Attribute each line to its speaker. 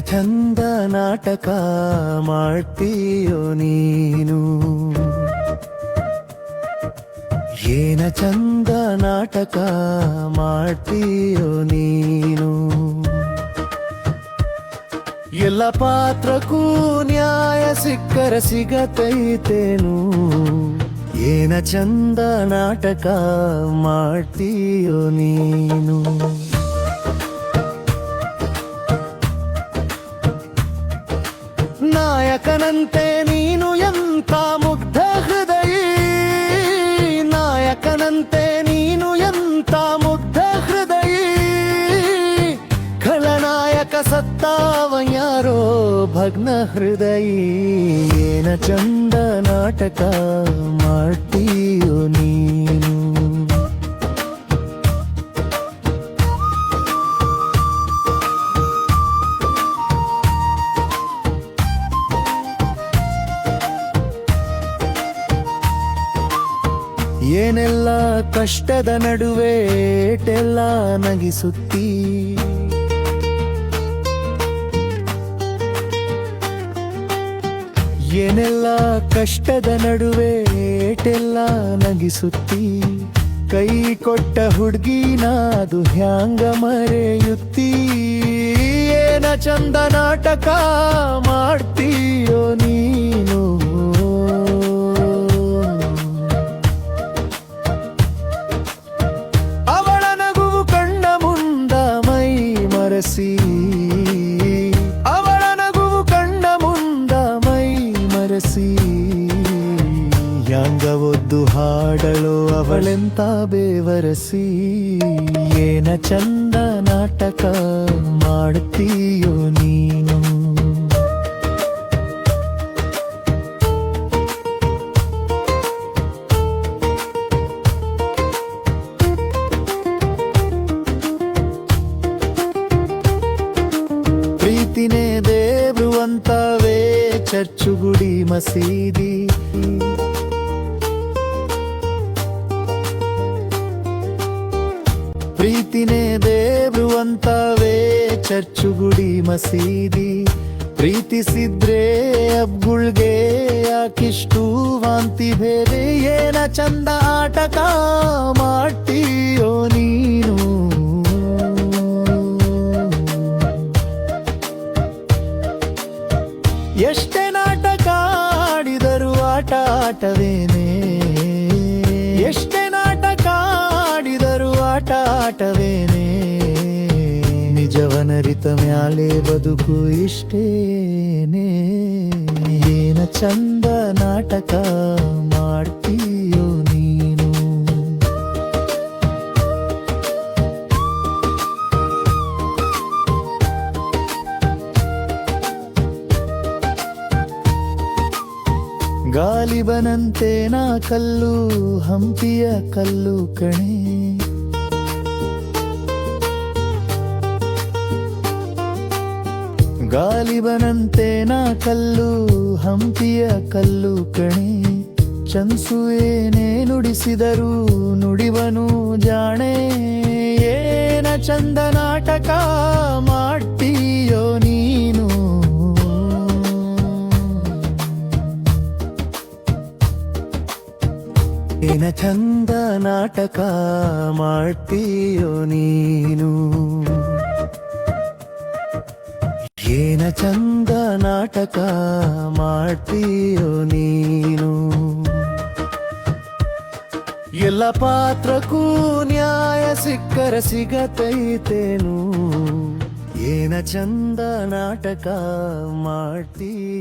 Speaker 1: ಚಂದ ನಾಟಕ ಮಾಡ್ತೀಯೋ ನೀನು? ಏನ ಚಂದ ನಾಟಕ ಮಾಡ್ತೀಯೋ ನೀನು? ಎಲ್ಲ ಪಾತ್ರಕ್ಕೂ ನ್ಯಾಯ ಸಿಕ್ಕರ ಸಿಗತೈತೇನು? ಏನ ಚಂದ ನಾಟಕ ಮಾಡ್ತೀಯೋ ನೀನು? ನಾಯಕನಂತೆ ನೀನು ಎಂತ ಮುಗ್ಧ ಹೃದಯಿ? ನಾಯಕನಂತೆ ನೀನು ಎಂತ ಮುಗ್ಧ ಹೃದಯಿ? ಖಳನಾಯಕ ಸತ್ತಾವ ಯಾರೋ ಭಗ್ನ ಹೃದಯಿ? ಏನ ಚಂದ ನಾಟಕ ಮಾಡ್ತೀಯೋ ನೀನು? ಏನೆಲ್ಲ ಕಷ್ಟದ ನಡುವೆ ಏಟೆಲ್ಲ ನಗಿಸುತ್ತೀ? ಏನೆಲ್ಲ ಕಷ್ಟದ ನಡುವೆ ಏಟೆಲ್ಲ ನಗಿಸುತ್ತೀ? ಕೈ ಕೊಟ್ಟ ಹುಡ್ಗಿನ ಅದು ಹ್ಯಾಂಗ ಮರೆಯುತ್ತೀ? ಏನ ಚಂದ ನಾಟಕ ಮಾಡ್ತೀಯೋ ಮರೆಸಿ ಅವಳ ನಗುವು ಕಣ್ಣ ಮುಂದ ಮೈ ಮರೆಸಿ. ಯಾಂಗ ಒದ್ದು ಹಾಡಳು ಅವಳೆಂತ ಬೇವರಸಿ. ಏನ ಚಂದ ನಾಟಕ ಮಾಡುತ್ತೀಯೋ ನೀನು ದೇವ್ರು ಚರ್ಚುಗುಡಿ ಚರ್ಚು ಗುಡಿ ಮಸೀದಿ. ಪ್ರೀತಿನೇ ದೇವ್ರು ಅಂತವೇ ಚರ್ಚು ಗುಡಿ ಮಸೀದಿ. ಪ್ರೀತಿಸಿದ್ರೆ ಅಬ್ಗುಳ್ಗೆ ಯಾಕಿಷ್ಟು ವಾಂತಿ ಬೇರೆ ಏನ ಚಂದ ಆಟಕ ಮಾಡ್ತೀಯೋ ನೀನು? ಎಷ್ಟೇ ನಾಟಕ ಆಡಿದರು ಆಟ ಆಟವೇನೆ? ಎಷ್ಟೇ ನಾಟಕ ಆಡಿದರು ಆಟ ಆಟವೇನೆ? ನಿಜವನರಿತ ಮ್ಯಾಲೆ ಬದುಕು ಇಷ್ಟೇನೆ? ಏನ ಚಂದ ನಾಟಕ ಮಾಡ್ತೀಯೋ ಗಾಲಿಬನಂತೆ ನಾ ಕಲ್ಲು, ಹಂಪಿಯ ಕಲ್ಲು ಕಣೆ. ಗಾಲಿಬನಂತೆ ನಾ ಕಲ್ಲು, ಹಂಪಿಯ ಕಲ್ಲು ಕಣೆ. ಚನ್ಸು ಏನೇ ನುಡಿಸಿದರು ನುಡಿವನು ಜಾಣೆ. ಏನ ಚಂದ ನಾಟಕ ಮಾಡ್ತೀಯೋ ಏನ ಚಂದ ನಾಟಕ ಮಾಡ್ತೀಯೋ ನೀನು? ಏನ ಚಂದ ನಾಟಕ ಮಾಡ್ತೀಯೋ ನೀನು? ಎಲ್ಲ ಪಾತ್ರಕ್ಕೂ ನ್ಯಾಯ ಸಿಕ್ಕರ ಸಿಗತೈತೇನು? ಏನ ಚಂದ ನಾಟಕ ಮಾಡ್ತೀಯೋ